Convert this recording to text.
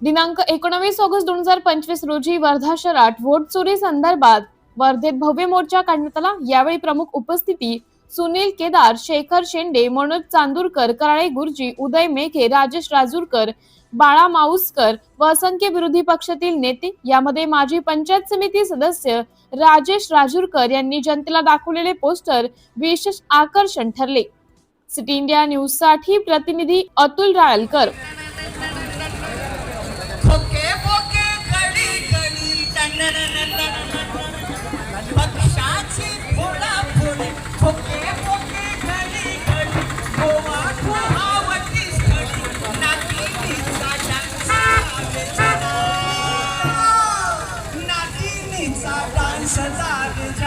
दिनांक एकोणवीस ऑगस्ट दोन हजार पंचवीस रोजी वर्धा शहरात वोट चोरी संदर्भात वर्धेत भव्य मोर्चा काढण्यात आला. यावेळी प्रमुख उपस्थिती सुनील केदार शेखर शेंडे मनोज चांदूरकर कराळे गुरुजी उदय मेघे राजेश राजूरकर बाळा माऊसकर व असंख्य विरोधी पक्षातील नेते. यामध्ये माजी पंचायत समिती सदस्य राजेश राजूरकर यांनी जनतेला दाखवलेले पोस्टर विशेष आकर्षण ठरले. सिटी इंडिया न्यूजसाठी प्रतिनिधी Atul राळकर inside, blind, inside, inside.